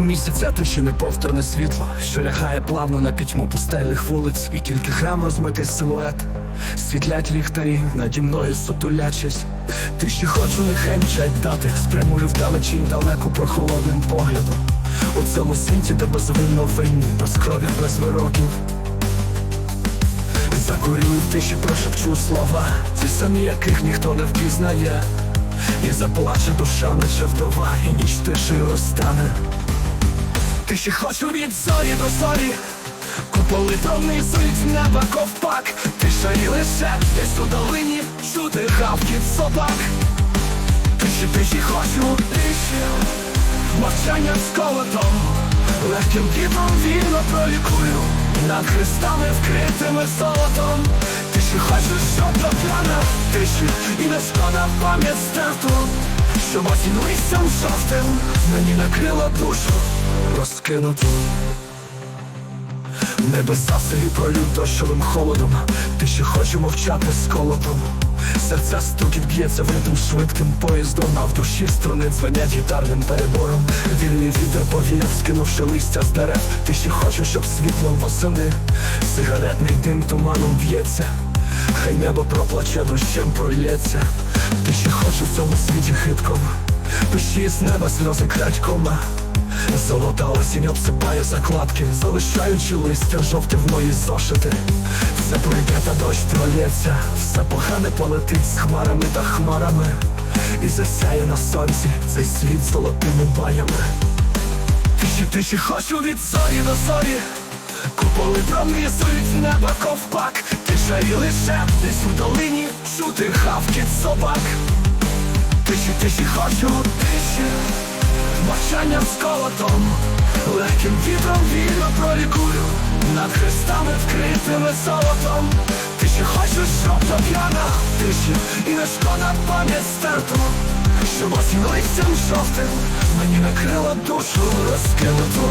місяця тиші неповторне світло, що лягає плавно на пітьму пустельних вулиць, і тільки храм розмитий силует. Світлять ліхтарі, наді мною сутулячись. Тиші хочу нехай мчать дати, спрямую вдалечінь далеко прохолодним поглядом. У цьому світі, де безвинно винні, без крові, без вироків. Закурюю в тиші, прошепчу слова, ті самі, яких ніхто не впізнає. І заплаче душа, наче вдова, і ніч тишею розтане. Тиші хочу від зорі до зорі, куполи пронизують неба ковпак, тиша і лише десь у долині чути гавкіт собак. Тиші, тиші хочу, тиші, мовчання з колотом, легким вітром вільно пролікую, над хрестами вкритими золотом. Тиші хочу, щоб до п'яна, тиші, і не шкода пам'ять стерту, щоб осінь жовтим мені накрила душу розкинуту. Небеса селі пролють дощовим холодом, ти ще хочу мовчати з колотом. Серця стукіт б'ється витим швидким поїздом, а в душі струни дзвенять гітарним перебором. Вільний вітер повіяв, скинувши листя з дерев. Ти ще хочу, щоб світлом восени сигаретний дим туманом б'ється. Хай небо проплаче, дощем прольється. Ти ще хочу в цьому світі хитком. Пиші з неба сльози крадькома. Золота осінь обсипає закладки, залишаючи листя мої зошити. Все пройде та дощ пролється, все погане полетить з хмарами та хмарами. І засяє на сонці цей світ золотими баями. Тиші, тиші, хочу від зорі до зорі, куполи пронизують неба ковпак, тиша і лише десь у долині чути хавкіт собак. Тиші, тиші, хочу, тиші. Мовчанням з колотом, легким вітром вільно пролікую, над хрестами вкритими золотом. Ти ще хочеш, щоб до п'яна тиші, і не шкода пам'ять стерту, щоб осінь листям жовтим мені накрила душу розкинуту.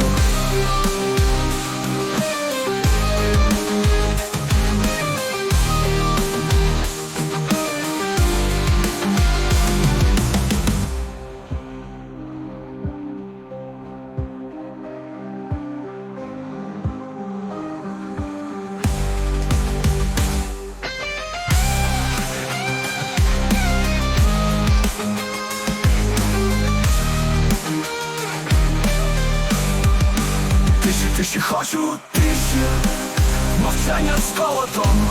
Тиші, тиші, хочу тиші, мовчання з колотом,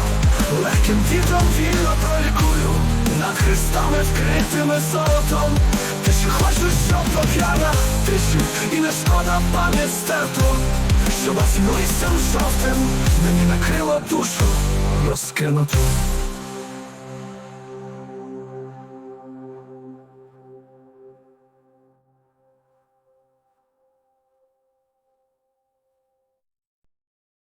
легким вітром вільно пролікую, над хрестами вкритими золотом. Тиші, хочу, щоб до п'яна тиші, і не шкода пам'ять стерту, щоб осінь листям жовтим. Мені накрила душу розкинуту.